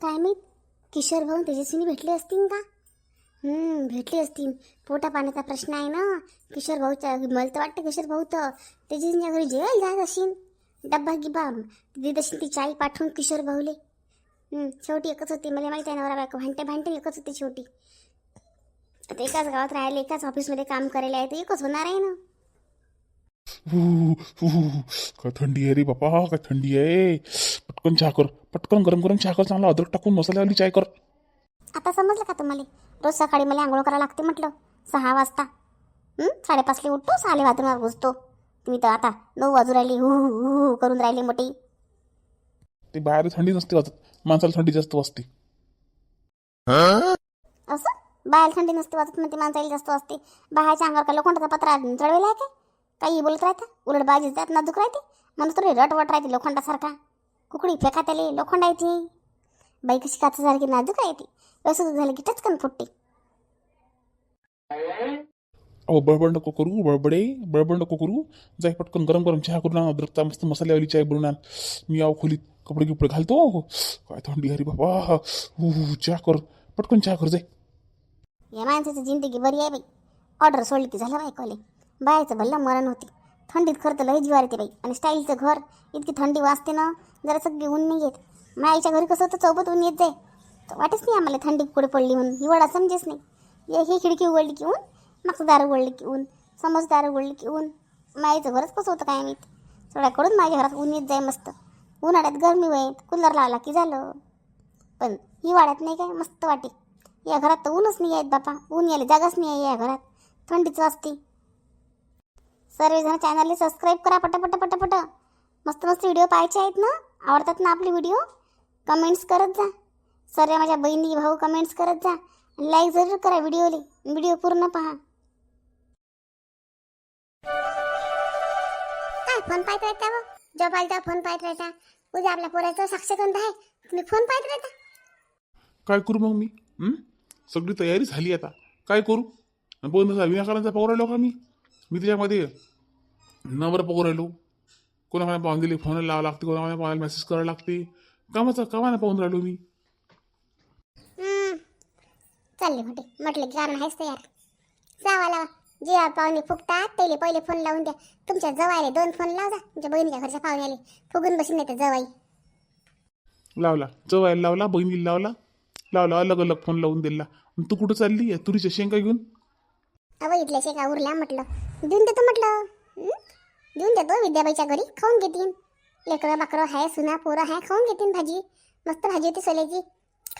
काय माहीत? किशोर भाऊ तेजस्विनी भेटले असतील का? भेटली असतील. पोटा पाण्याचा प्रश्न आहे ना. किशोर भाऊच्या मला तर वाटतं किशोर भाऊ तर तेजस्विनीच्या घरी जेवायला जात असेल. डब्बा गिब्बा. देत असेल ती चाई पाठवून किशोर भाऊले. शेवटी एकच होती. मला माहिती आहे नवरा बायको. भांडे भांडे एकच होती शेवटी. आता एकाच गावात राहिले एकाच ऑफिसमध्ये काम करायला आहे तर एकच होणार आहे ना. काय थंडी आहे रे बापा काय थंडी आहे. पटकन चहा कर पटकन गरम गरम चहा कर चांगला अद्रक टाकून मसाल्यावाली चाय कर. आता समजलं का तुम्हाला? रोज सकाळी मला आंघोळ करायला लागते म्हटलं. सहा वाजता. हं? साडेपाचला उठतो सहाले बाथरूमवर घुसतो तुम्ही तर आता नऊ वाजू राहिली हु हु हु हु करून राहिली मोठी. ते बाहेर थंडी नसते वाजत माणसाला थंडी जास्त वाजते. असं? बाहेर थंडी नसते वाजत म्हणते माणसाला जास्त असते बाहेरच्या अंगावर का लोखंडाचा पत्रा चढवेला आहे काय? काही बोलत राहतं उलट बाजी जात नाजूक राहते. म्हणून तर रटवट राहते लोखंडासारखा. कुकडी फेका त्याले लोखंड आहे ती. बाई कशी काचासारखी नाजूक आहे ती. असं झालं की टचकन फुटते. अहो बडबड नको करू बडबडे बडबड नको करू. जाय पटकन गरम गरम चहा करून आण अद्रकचा मस्त मसाल्यावाली चाय बनवून आण. मी आव खोलीत कपडे गिपडे घालतो. काय थंडी हरी बाबा. हु चहा कर. पटकन चहा कर जाय या माणसाची जिंदगी बरी आहे बाई. ऑर्डर सोडली की झालं बाई कॉले बायाचं भल्लं मरण होते. थंडीत खरं तर लई ज्वार येते बाई. आणि स्टाईलचं घर इतकी थंडी वाजते ना जरा सगळी ऊन नाही येत. माईच्या घरी कसं होतं चौबत ऊन येत जाय. तर वाटच नाही आम्हाला थंडी पुढे पडली म्हणून. हिवाळा समजेच नाही. ये ही खिडकी उघडली की ऊन मागचं दार उघडली की ऊन समज दारं उघडली की ऊन. माईचं घरच कसं होतं काय माहीत सगळ्याकडून माझ्या घरात ऊन येत जाय मस्त. उन्हाळ्यात गरमी होईल कूलर लावला की झालं. पण हिवाळ्यात नाही काय मस्त वाटे. या घरात तर ऊनच नाही आहेत बापा. ऊन यायला जागाच नाही आहे या घरात. थंडीच वाजते. सर्वजण चॅनलला सबस्क्राईब करा पटापट पटापट मस्त मस्त व्हिडिओ पाहायचे आहेत ना? आवडतात ना आपले व्हिडिओ कमेंट्स करत जा. सर्व माझ्या बहिणी भाऊ कमेंट्स करत जा. लाईक जरूर करा व्हिडिओले व्हिडिओ पूर्ण पहा. काय फोन पाहत राहता व जॉब तेव्हा फोन पाहत राहता. उद्या आपल्या पोराचा साक्षगंध आहे. तुम्ही फोन पाहत राहता. काय करू मग मी? हं? सगळी तयारी झाली आता. काय करू? बोल विनाकारांचा पगार राहिलो का मी? मी त्याच्यामध्ये नंबर पगार राहिलो. कोणाकोणा पाहून दिले फोन लावावं लागते कोणाकोणा पाहायला मेसेज करावं लागते. कामाचं कामाने पाहून राहिलो मी. चालले मोठे म्हटलं की कारण आहेच तयार. जावा लावा. जे पाहुणे फुगतात पहिले पहिले फोन लावून द्या. तुमच्या जवायले दोन फोन लावा तुमच्या बहिणीच्या घरच्या पाहुण्याले फुगून बसून येते जवाई लावला. जवायला लावला बहिणीला लावला. लावला अलग अलग फोन लावून दिला. तू कुठं चालली? तुरीच्या शेंगा घेऊन? अव इथल्या शेका उरल्या म्हटलं. देऊन देतो म्हटलं? देऊन देतो विद्याबाईच्या घरी खाऊन घेतीन. लेकरं बाकरं आहे सुना पोरं आहे खाऊन घेतीन भाजी. मस्त भाजी होती सोल्याची.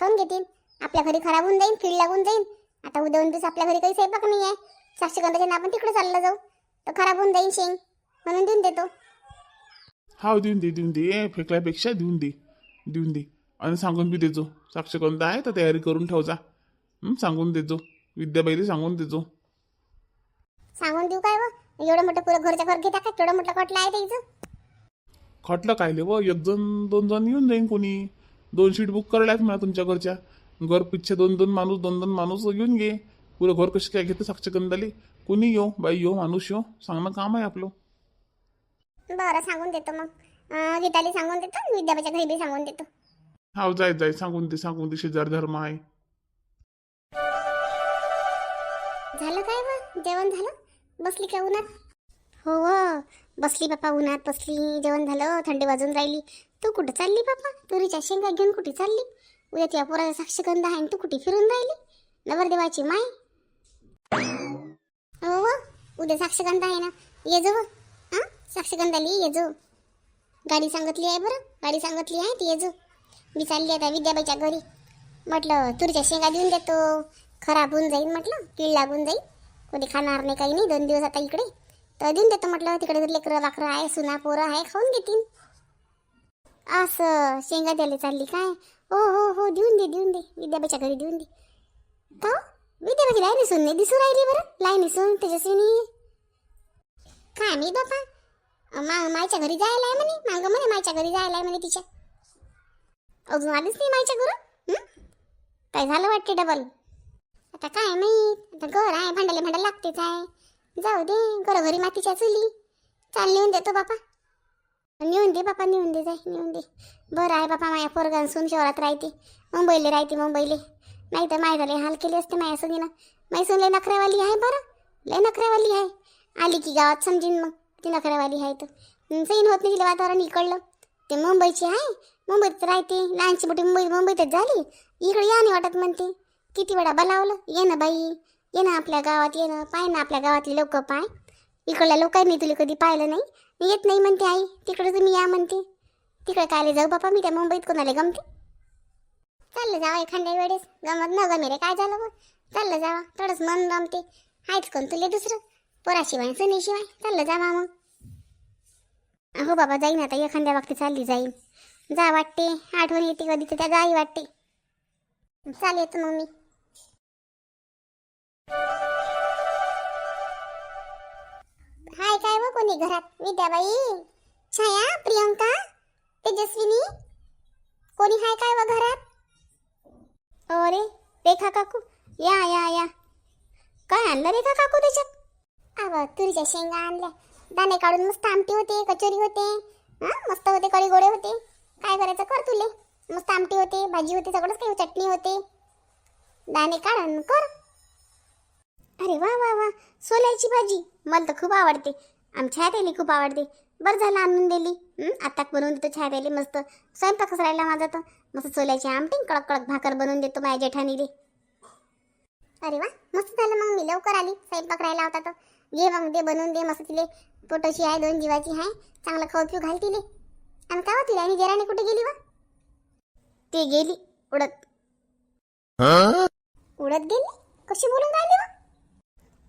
खाऊन घेतीन. आपल्या घरी खराब होऊन जाईन कीड लागून जाईन. आता उद्या दिवस आपल्या घरी काही स्वयंपाक नाही आहे. साक्षगंधाच्या ना आपण तिकडे चाललं जाऊ. तर खराब होऊन जाईन शेंग. म्हणून देऊन देतो. हा देऊन दे देऊन दे. फेकल्यापेक्षा देऊन दे. देऊन दे. आणि सांगून बी देजो. साक्षगंध आहे तर तयारी करून ठेवजा सांगून देजो. विद्याबाईला सांगून देजो. सांगून देऊ काय व? एवढं मोठं पुरं घरच्या घर घेता का? तेवढं मोठं कटलं आहे त्याचं. खटलं काय ले व एक जण दोन जण येऊन जाईन कोणी. दोन सीट बुक करायला आहेत मला तुमच्या घरच्या. घर पिच्छे दोन दोन माणूस दोन दोन माणूस घेऊन घे. पुरं घर कशी काय घेते साक्षगंधाले कोणी येऊ बाई येऊ माणूस येऊ सांगणं काम आहे आपलं. बरं सांगून देतो मग. अं, गीताली सांगून देतो आणि विद्याबाईच्या घरी बी सांगून देतो. हा जाय जाय. सांगून दे सांगून दे. शेजार धर्म आहे. झालं काय व? जेवण झालं? बसली का उन्हात? हो हो. बसली बापा उन्हात. बसली. जेवण झालं. थंडी वाजून राहिली. तू कुठं चालली बापा? तुरीच्या शेंगा घेऊन कुठे चालली? उद्या त्या पोराचा साक्षगंध आहे आणि तू कुठे फिरून राहिली? नवरदेवाची माय. हो हो. उद्या साक्षगंध आहे ना. ये जो हो. हां. साक्षगंधाली ये जो. गाडी सांगितली आहे बरं. गाडी सांगितली आहे ती ये जो. मी चालली आता विद्याबाईच्या घरी. म्हटलं तुरीच्या शेंगा देऊन देतो. खराब होऊन जाईल म्हटलं. कीड लागून जाईल कोणी खाणार नाही काही नाही दोन दिवस आता इकडे. तर देऊन देतो म्हटलं तिकडे लेकरं बाकरं आहे सुना पोरं आहे खाऊन घेतील असं शेंगा द्यायला चालली काय? हो हो हो देऊन दे देऊन दे. विद्याबाईच्या घरी देऊन दे. का? हो? विद्याबाईची लाईन निसून नाही दिसू राहिली बरं. लाईन निसून तेजस्विनी काय मी बापा? मा मायच्या घरी जायला आहे म्हणे मागं म्हणे मायच्या घरी जायला आहे म्हणे तिच्या. अजून आलीच नाही मायच्या घरून? काय झालं वाटते डबल? आता काय माहीत? आता घर आहे भांडायला भांडायला लागतेच आहे. जाऊ दे घरोघरी मातीच्या चुली. चाल नेऊन देतो बापा. नेऊन दे बापा नेऊन दे जाय नेऊन दे. बरं आहे बापा माझ्या पोरगान सून शहरात राहते. मुंबईला राहते मुंबईले. नाही तर माहीत झाले हाल केले असते माझ्या सुनीनं. माझी सून लय नखऱ्यावाली आहे बरं. लय नखऱ्यावाली आहे. आली की गावात समजीन मग. ती नखऱ्यावाली आहे तर. सैन होत नाही तिला वातावरण इकडलं. ते मुंबईची आहे. मुंबईत राहते. लहानची मोठी मुंबई मुंबईतच झाली. इकडे या नाही वाटत म्हणते. किती वेळा बोलावलं? ये ना बाई ये ना आपल्या गावात ये ना पाय ना आपल्या गावातली लोक पाय. इकडल्या लोकांनी तुला कधी पाहिलं नाही? मी येत नाही म्हणते आई. तिकडे तुम्ही या म्हणते. तिकडे कायले जाऊ बापा मी त्या मुंबईत कोणाला गमते? चाललं जावा एखाद्या वेळेस. गमत न गमे रे काय झालं मग चाललं जावा. थोडंच मन गमते. आहेच कोण तुले दुसरं? पोराशिवाय सनीशिवाय चाललं जावा मग. हो बाबा जाईन आता. एखाद्या वक्ती चालली जाईन. जा वाटते. आठवण येते कधी तर त्या जाई वाटते. चालेल मग मी. हाय काय व कोणी घरात? विद्याबाई? छाया प्रियंका? तेजस्विनी? कोणी हाय काय व घरात? अरे रेखा काकू. या या या. काय आणलं रेखा काकू त्याच्यात? अव तुरीच्या शेंगा आणल्या. दाणे काढून मस्त आमटी होते कचोरी होते. हा? मस्त होते कळी गोडे होते. काय करायचं कर तुले? मस्त आमटी होते भाजी होते सगळंच काही चटणी होते. दाणे काढून कर. अरे वा वा वा. सोल्याची भाजी. मला तर खूप आवडते. आमच्या हाताली खूप आवडते. बरं झालं आणून दिली. हं, आता बनवून देतो छाया प्यायले. मस्त स्वयंपाकच राहिला माझा तर. मस्त सोल्याची आमटी कडक कडक भाकर बनवून देतो माझ्या जेठानीले अरे वा मस्त झालं मग मी लवकर आली. स्वयंपाक राहिला होता तर. घे मग दे बनवून दे मस्त तिले. पोटाची आहे दोन जीवाची आहे. चांगलं खाऊ पिऊ घाल तिले. आणि का होती आणि जराने कुठे गेली वा? ते गेली. उडत. उडत गेली? कशी बोलून राहिली वा?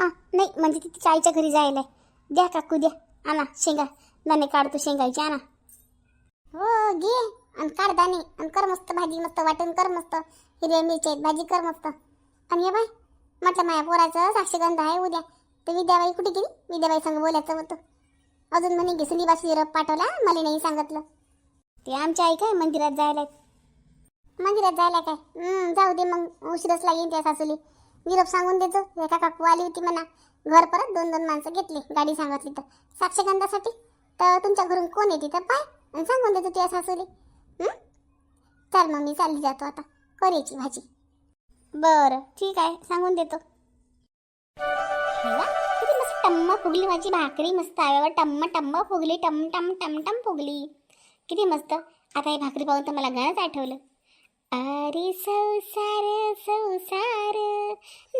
आ नाही म्हणजे ती तिच्या आईच्या घरी जायला द्या काकू द्या. आणा शेंगा. दाणे काढतो शेंगायचे आणा. हो घे. आणि काढ दाणे. आणि कर मस्त भाजी मस्त वाटून कर मस्त. हिरव्या मिरच्या भाजी कर मस्त. आणि ये बाय. म्हटलं माझ्या पोराचं साक्षगंध आहे उद्या. तर विद्याबाई कुठे गेली? विद्याबाई सांग बोलायचं होतं. अजून म्हणे की सुनीबास निरोप पाठवला मला नाही सांगितलं. ते आमच्या आई काय मंदिरात जायला मंदिरात जायला काय? जाऊ दे मग. उशीरच लागेल त्या सासूली. विरोप सांगून देतो. एका काकू आली होती म्हणा. घर परत दोन दोन माणसं घेतली. गाडी सांगितली तर. साक्षगंधासाठी? तर तुमच्या घरून कोण येते तर पाय. आणि सांगून देतो तुझ्या सासूली. हं? चल मग मी चालली जातो आता. करायची भाजी. बरं ठीक आहे. सांगून देतो. किती मस्त टम्म फुगली माझी. भाकरी मस्त आव्यावर टम्म टम्म फुगली टम टम टम टम फुगली. किती मस्त. आता ही भाकरी पाहून तर मला गाणंच आठवलं. अरे संसार संसार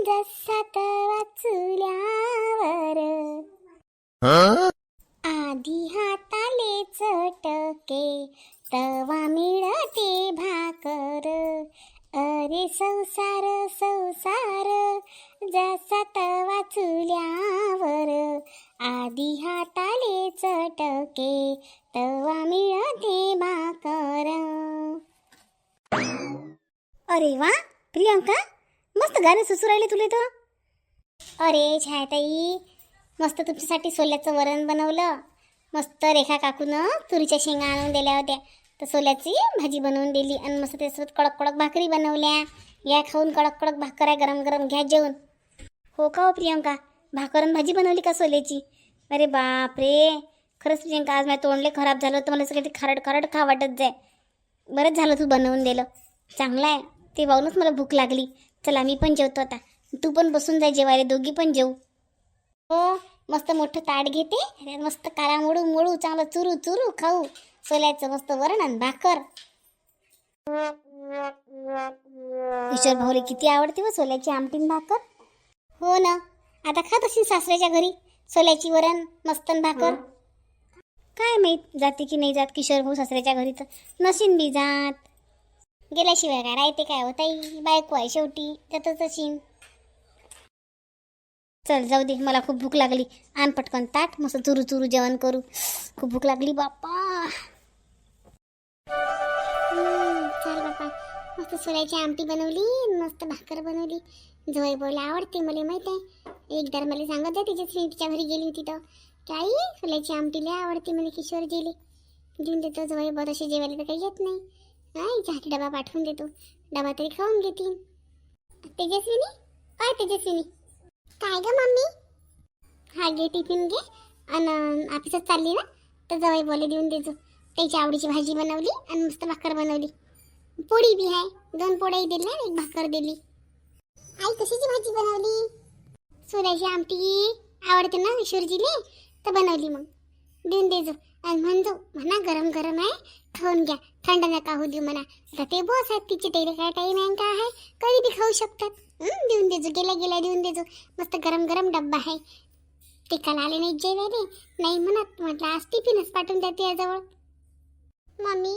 जसा तवाचुल्यावर आधी हाताले चटके तवा मिळते भाकर. अरे संसार संसार जसा तवा चुल्यावर आधी हाताले चटके तवा मिळते भाकर. अरे वा प्रियंका मस्त गाणं सुसू राहिले तुले तर. अरे छायाताई मस्त तुमच्यासाठी सोल्याचं वरण बनवलं. मस्त रेखा काकूनं तुरीच्या शेंगा आणून दिल्या होत्या. तर सोल्याची भाजी बनवून दिली आणि मस्त त्यासोबत कडक कडक भाकरी बनवल्या. या खाऊन कडक कडक भाकर आहे गरम गरम घ्या जेवण हो का हो प्रियंका? भाकर भाजी बनवली का सोल्याची? अरे बापरे! खरंच प्रियंका आज माझ्या तोंडले खराब झालं होतं मला सगळं ते खारट खारट खा वाटत जाय. बरंच झालं तू बनवून दिलं. चांगलं आहे. ते पाहूनच मला भूक लागली. चला मी पण जेवतो आता. तू पण बसून जाय जेवायला. दोघी पण जेऊ. हो मस्त मोठं ताट घेते. मस्त काळा मोडू मोडू चांगलं चुरू चुरू खाऊ. सोल्याचं मस्त वरण आणि भाकर. ईश्वर भाऊले किती आवडते व सोल्याची आमटीन भाकर. हो ना. आता खात असेल सासऱ्याच्या घरी. सोल्याची वरण मस्त भाकर. काय माहीत जाते की नाही जात किशोर भाऊ सासऱ्याच्या घरी तर नशीन बी जात. गेल्याशिवाय काय राहते काय होताई बायको आहे शेवटी त्यातच असीन चल जाऊ दे मला खूप भूक लागली. आण पटकन ताट मस्त चुरू चुरू जेवण करू. खूप भूक लागली बाप्पा. चल बापा मस्त सोल्याची आमटी बनवली मस्त भाकर बनवली. जवळ बोला आवडते मला माहीत आहे? एकदा मला सांगत आहे तिच्या तिच्या घरी गेली होती तर. काही? फुलाची आमटीला आमटी लय आवडते म्हणे किशोर गेले घेऊन देतो जवळ बरं असे जेवायला तर काही येत नाही. आई चहाचा डबा पाठवून देतो. डबा तरी खाऊन घेतील तेजस्विनी? काय तेजस्विनी. काय ग मम्मी? हा घे टिफिन घे. आणि ऑफिसात चालली ना? तर जवाई बोले देऊन देतो त्याची आवडीची भाजी बनवली आणि मस्त भाकर बनवली. पोळी बी आहे दोन पोळ्याही दिल्या आणि एक भाकर दिली. आई कशाची भाजी बनवली? सोल्याची आमटी. आवडते ना ईश्वरजीले तर बनवली मग. देऊन देजो आणि म्हणजो म्हणा गरम गरम आहे खाऊन घ्या. थंड नका होऊ देऊ म्हणा. आता ते बॉस आहेत तिचे तेरे काय टाईम आहे का आहे कधी बी खाऊ शकतात. देऊन देजो गेल्या गेल्या देऊन देजो मस्त गरम गरम डब्बा आहे. ते काल आले नाही जेवायले. नाही म्हणत. म्हटलं आज टिफिनच पाठवून द्या त्याजवळ. मम्मी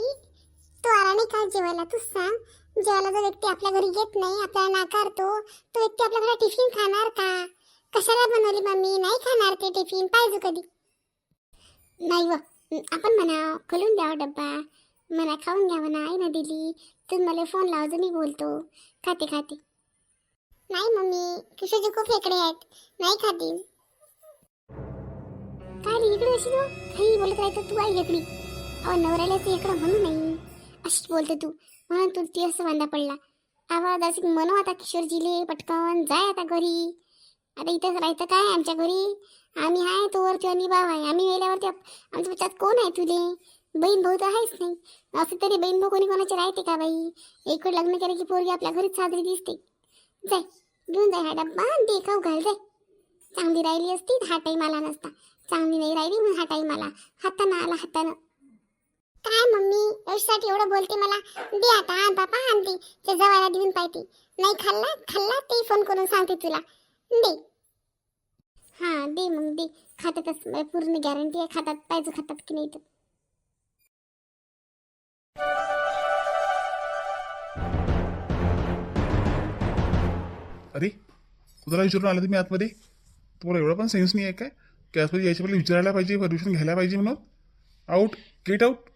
तू आला नाही का जेवायला. तू सांग. जेवायला जो व्यक्ती आपल्या घरी येत नाही आपल्याला नाकारतो तो व्यक्ती आपल्या टिफिन खाणार का? कशाला बनवली मम्मी? नाही खाणार ते टिफिन पाहिजे कधी. नाही व. आपण म्हणा खोलून द्यावा हो डब्बा. म्हणा खाऊन घ्या म्हणा आई ना दिली. तुम्ही मला फोन लावજો मी बोलतो. खाते खाते. नाही मम्मी किशोरजी खूप हेकडे आहेत. नाही खाते. काय रे इकडे अशी तू काही बोलत राहतो तू आई इकडे अहो नवऱ्याला तू इकडं म्हणू नाही. अशीच बोलते तू. म्हणून तू ती असं बांधा पडला. आवाज असे म्हणू आता किशोरजीले पटकन जाय आता घरी. आता इथंच राहायचं काय? आमच्या घरी? आम्ही आहे तो वरती आणि भाव आहे. आम्ही गेल्यावरती आमच्या पश्चात कोण आहे तुले बहीण भाऊ तर आहेच नाही. असं तरी बहीण भाऊ कोणी कोणाचे राहते का बाई? एकवेळ लग्न केलं की पोरगी आपल्या घरीच साजरी दिसते. जाय घेऊन जाय हा डब्बा दे खाऊ घाल जाय. चांगली राहिली असती हा टाईम आला नसता. चांगली नाही राहिली म्हणून हा टाईम आला. हातानं आला हातानं. काय मम्मी यासाठी एवढं बोलते मला? दे आता आण बापा आणते. ते जवायला देऊन पाहते. नाही खाल्ला खाल्ला ते फोन करून सांगते तुला. दे. हां दे मग दे. खातातच मला पूर्ण गॅरंटी आहे. खातात पाहिजे खातात की नाही तर. अरे तुला विचारून आलं तुम्ही आतमध्ये. तुम्हाला एवढं पण सेन्स नाही आहे काय? की आतमध्ये यायच्या पहिले विचारायला पाहिजे परमिशन घ्यायला पाहिजे म्हणून. Out get out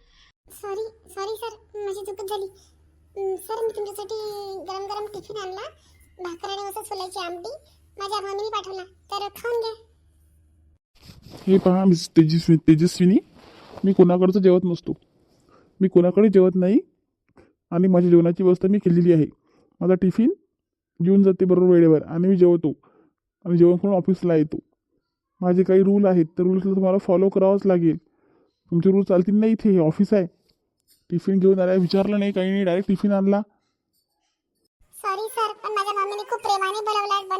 sorry sorry sir माझी चुकत झाली. सर मी तुमच्यासाठी गरम गरम टिफिन आणला. भाकर आणि सोलायची आमटी. माझ्या भावाने पाठवला. तर खाऊन घ्या. हे पहा मी तेजस्वी तेजस्विनी. मी कोणाकडचं जेवत नसतो. मी कोणाकडे जेवत नाही आणि माझ्या जेवणाची व्यवस्था मी केलेली आहे. माझा टिफिन घेऊन जाते बरोबर वेळेवर आणि मी जेवतो. आणि जेवण करून ऑफिसला येतो. माझे काही रूल आहेत. तर रूल्सला तुम्हाला फॉलो करावंच लागेल. तुमचे रूल चालतील नाही इथे. हे ऑफिस आहे. टिफिन घेऊन आला विचारलं नाही. काही नाही. डायरेक्ट टिफिन आणला सॉरी सर पण माझ्या मम्मीने खूप प्रेमाने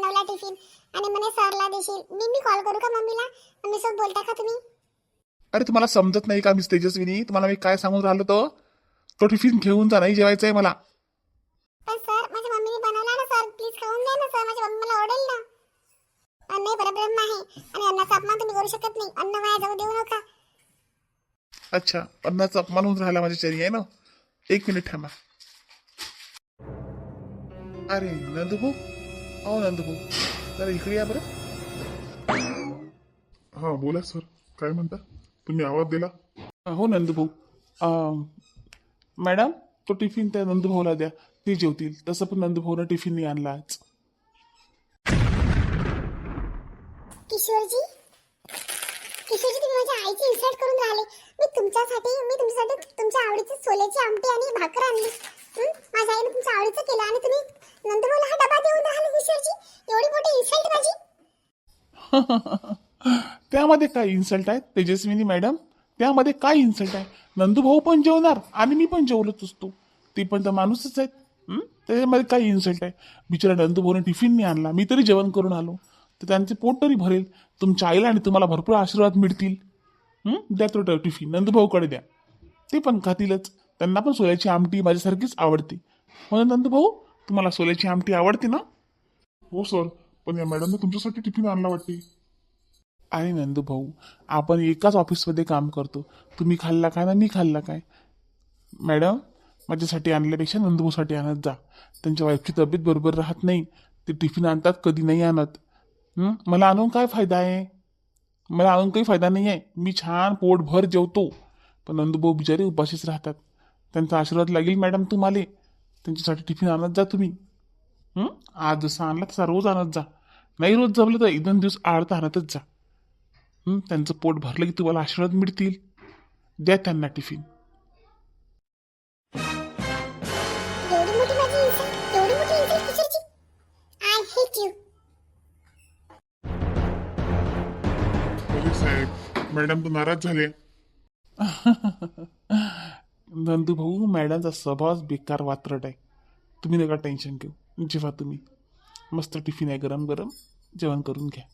बनवला टिफिन. आणि म्हणे सरला देशील. मी मी कॉल करू का मम्मीला? मम्मी सोबत बोलता का तुम्ही? अरे तुम्हाला समजत नाही का मिस तेजस्विनी? तुम्हाला मी काय सांगून राहिलो तो? तो टिफिन घेऊन जा नाही जेवायचं आहे मला. पण सर माझ्या मम्मीने बनवला ना सर. प्लीज खाऊन द्या ना सर. माझी मम्मी मला ओरडेल ना. अन्न हे परब्रह्म आहे. आणि अन्नाचा अपमान तुम्ही करू शकत नाही. अन्न वाया जाऊ देऊ नका. अच्छा अन्नाचा अपमान होऊन राहिला माझ्या चरी आहे ना? एक मिनिट थांबा. अरे नंदभाऊ अहो नंदभाऊ. जरा इकडे या बरं. हा बोला सर. काय म्हणता? तुम्ही आवाज दिला? हो नंदभाऊ. अं, मॅडम तो टिफिन त्या नंदभाऊला द्या. ते जेवतील. तसं पण नंदभाऊनं टिफिन नाही आणला आज. किशोरजी? किशोरजी तुम्ही माझ्या आईची इन्सल्ट करून राहिले. मी तुमच्यासाठी मी तुमच्यासाठी तुमच्या आवडीची सोल्याची आमटी आणि भाकर आणली? माझ्या आईने तुमच्या आवडीचं केलं आणि तुम्ही नंतर मला हा डबा देऊन राहिले किशोरजी एवढी मोठी इन्सल्ट माझी? त्यामध्ये काय इन्सल्ट आहे तेजस्विनी मॅडम त्यामध्ये काय इन्सल्ट आहे? नंदूभाऊ पण जेवणार आणि मी पण जेवलोच असतो. ते पण तर माणूसच आहेत. त्याच्यामध्ये काय इन्सल्ट आहे? बिचारा नंदूभाऊने टिफिन नाही आणला मी तरी जेवण करून आलो. तर त्यांचे पोट तरी भरेल. तुमच्या आईला आणि तुम्हाला भरपूर आशीर्वाद मिळतील. द्या तो ट- टिफिन नंदूभाऊकडे द्या. ते पण खातीलच. त्यांना पण सोल्याची आमटी माझ्यासारखीच आवडते. म्हणून नंदूभाऊ तुम्हाला सोल्याची आमटी आवडते ना? हो सर. पण या मॅडमने तुमच्यासाठी टिफिन आणला वाटते. आणि नंदू भाऊ आपण एकाच ऑफिसमध्ये काम करतो. तुम्ही खाल्ला काय ना मी खाल्ला काय? मॅडम माझ्यासाठी आणल्यापेक्षा नंदूभाऊसाठी आणत जा. त्यांच्या वाईफची तब्येत बरोबर राहत नाही. ते टिफिन आणतात कधी नाही आणत. मला आणून काय फायदा आहे? मला आणून काही फायदा नाही आहे. मी छान पोटभर जेवतो. पण नंदूभाऊ बिचारे उपाशीच राहतात. त्यांचा आशीर्वाद लागेल मॅडम तुम्हाला. त्यांच्यासाठी टिफिन आणत जा तुम्ही. हं? आज जसं आणला तसा रोज आणत जा. नाही रोज जमलं तर एक दोन दिवस आड तर आणतच जा. हं? त्यांचं पोट भरलं की तुम्हाला आशीर्वाद मिळतील. द्या त्यांना टिफिन. साहेब मॅडम तर नाराज झाले. नंदू भाऊ मॅडमचा स्वभावच बेकार वात्रट आहे. तुम्ही नका टेन्शन घेऊ. जेव्हा तुम्ही मस्त टिफिन आहे गरम गरम जेवण करून घ्या.